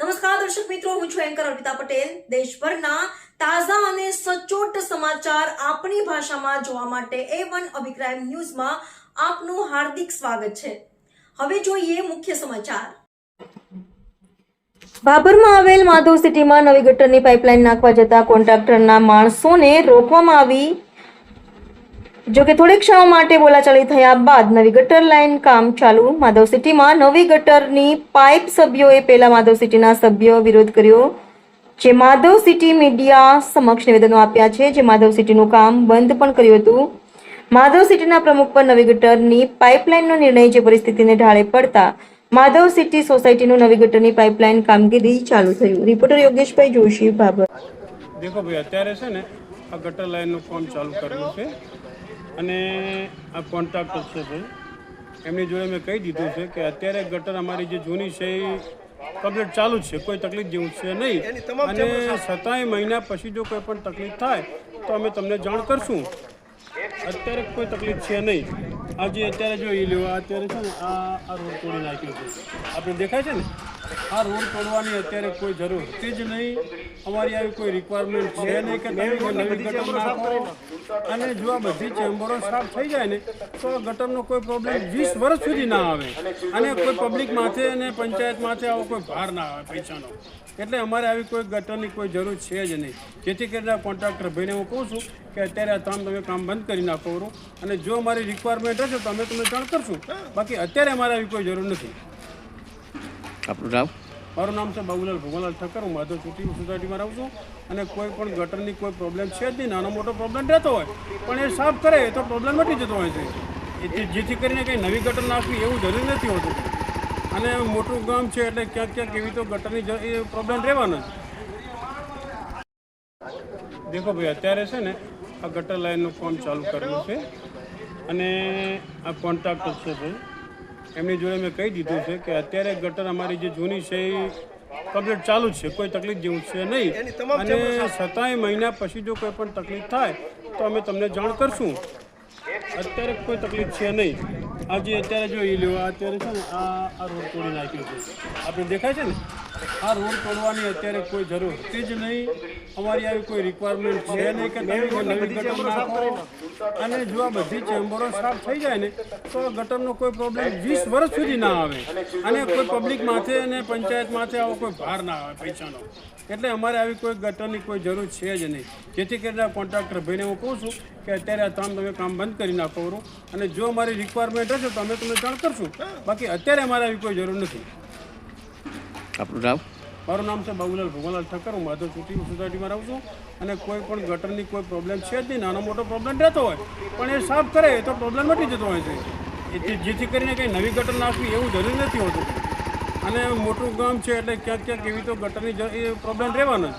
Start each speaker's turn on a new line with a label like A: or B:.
A: નમસ્કાર, દર્શક મિત્રો, હું છું એન્કર અર્પિતા પટેલ. દેશભરના તાજા અને સચોટ સમાચાર આપણી ભાષામાં જોવા માટે એ વન અભિપ્રાય ન્યૂઝમાં આપનું હાર્દિક સ્વાગત છે. હવે જોઈએ મુખ્ય સમાચાર. બાબરમાં આવેલ માધવ સિટીમાં નવી ગટરની પાઇપલાઇન નાખવા જતા કોન્ટ્રાક્ટરના માણસોને રોકવામાં આવી જો કે થોડીક ક્ષણો માટે બોલાચાલી થયા બાદ નવી ગટર લાઇન કામ ચાલુ. માધવ સિટીમાં નવી ગટરની પાઇપ સભ્યોએ પહેલા માધવ સિટીના સભ્યો વિરોધ કર્યો, જે માધવ સિટી મીડિયા સમક્ષ નિવેદનો આપ્યા છે, જે માધવ સિટીનું કામ બંધ પણ કર્યું હતું. માધવ સિટીના પ્રમુખ પર નવી ગટરની પાઇપલાઇનનો નિર્ણય જે પરિસ્થિતિને ઢાળે પડતા માધવ સિટી સોસાયટીનું નવી ગટરની પાઇપલાઇન કામગીરી ચાલુ થયું. રિપોર્ટર યોગેશભાઈ જોશી, ભાભર.
B: દેખો ભાઈ, અત્યારે છે ને આ ગટર લાઇનનું કામ ચાલુ કરવું છે. અને આ કોન્ટ્રાક્ટર છે ભાઈ એમની જોડે મેં કહી દીધું છે કે અત્યારે ગટર અમારી જે જૂની છે એ કમ્પ્લીટ ચાલુ જ છે કોઈ તકલીફ જેવું છે નહીં. અને સતાય મહિના પછી જો કોઈ પણ તકલીફ થાય તો અમે તમને જાણ કરશું. અત્યારે કોઈ તકલીફ છે નહીં. આજે અત્યારે જો એ લેવા અત્યારે છે ને આ આ રોડ તોડી નાખ્યો છે. આપણે દેખાય છે ને? આ રોડ તોડવાની અત્યારે કોઈ જરૂર હતી જ નહીં. અમારી આવી કોઈ રિક્વાયરમેન્ટ છે નહીં કે તમે નવી નાખો. અને જો આ બધી ચેમ્બરો સાફ થઈ જાય ને તો ગટરનો કોઈ પ્રોબ્લેમ વીસ વર્ષ સુધી ના આવે. અને કોઈ પબ્લિક માથે અને પંચાયત માથે આવો કોઈ ભાર ના આવે પૈસાનો. એટલે અમારે આવી કોઈ ગટરની કોઈ જરૂર છે જ નહીં. જેથી કરીને કોન્ટ્રાક્ટર ભાઈને હું કહું છું કે અત્યારે આ તમે કામ બંધ કરી નાખો અને જો અમારી રિક્વાયરમેન્ટ હશે તો અમે તમને જાણ કરશું. બાકી અત્યારે અમારે આવી કોઈ જરૂર નથી.
C: આપણું નામ?
B: મારું નામ છે બાબુલાલ ભગવાનલાલ ઠક્કર. હું માધવ ચૂંટણી સોસાયટીમાં રહું છું અને કોઈ પણ ગટરની કોઈ પ્રોબ્લેમ છે જ નહીં. નાનો મોટો પ્રોબ્લેમ રહેતો હોય, પણ એ સાફ કરે તો પ્રોબ્લેમ મટી જતો હોય છે. જેથી કરીને કંઈ નવી ગટર નાખવી એવું જરૂરી નથી હોતું. અને મોટું ગામ છે એટલે ક્યાંક ક્યાંક એવી તો ગટરની એ પ્રોબ્લેમ રહેવાનો દેખો ભાઈ, અત્યારે છે ને આ ગટર લાઇનનું કામ ચાલુ કરવું છે અને આ કોન્ટ્રાક્ટર છે ભાઈ. એમની જોડે મેં કહી દીધું છે કે અત્યારે ગટર અમારી જે જૂની છે એ કમ્પ્લીટ ચાલુ જ છે કોઈ તકલીફ જેવું છે નહીં. અને સતાય મહિના પછી જો કોઈ પણ તકલીફ થાય તો અમે તમને જાણ કરશું. અત્યારે કોઈ તકલીફ છે નહીં. આજે અત્યારે જો એ લેવા અત્યારે છે ને આ આ રોડ તોડી નાખ્યો છે. આપણે દેખાય છે ને? આ રોડ તોડવાની અત્યારે કોઈ જરૂર હતી જ નહીં. અમારી આવી કોઈ રિક્વાયરમેન્ટ છે નહીં કે તમે કોઈ નવી ગટર નાખો. અને જો આ બધી ચેમ્બરો સાફ થઈ જાય ને તો આ ગટરનો કોઈ પ્રોબ્લેમ વીસ વર્ષ સુધી ના આવે. અને કોઈ પબ્લિક માથે અને પંચાયત માથે આવો કોઈ ભાર ના આવે પૈસાનો. એટલે અમારે આવી કોઈ ગટરની કોઈ જરૂર છે જ નહીં. જેથી કરીને કોન્ટ્રાક્ટર ભાઈને હું કહું છું કે અત્યારે આ તમામ તમે કામ બંધ કરી નાખો અને જો અમારી રિક્વાયરમેન્ટ હશે તો અમે તમને જાણ કરશું. બાકી અત્યારે અમારે આવી કોઈ જરૂર નથી.
C: આપણું નામ?
B: મારું નામ છે બાબુલાલ ભગવાનલાલ ઠક્કર. હું માધવ સિટી સોસાયટીમાં રહું છું. અને કોઈ પણ ગટરની કોઈ પ્રોબ્લેમ છે જ નહીં. નાનો મોટો પ્રોબ્લેમ રહેતો હોય. પણ એ સાફ કરે તો પ્રોબ્લેમ મટી જતો હોય છે. એથી જેથી કરીને કંઈ નવી ગટર નાખવી એવું જરૂરી નથી હોતું. અને મોટું ગામ છે એટલે ક્યાંક ક્યાંક એવી તો ગટરની એ પ્રોબ્લેમ રહેવાનો જ.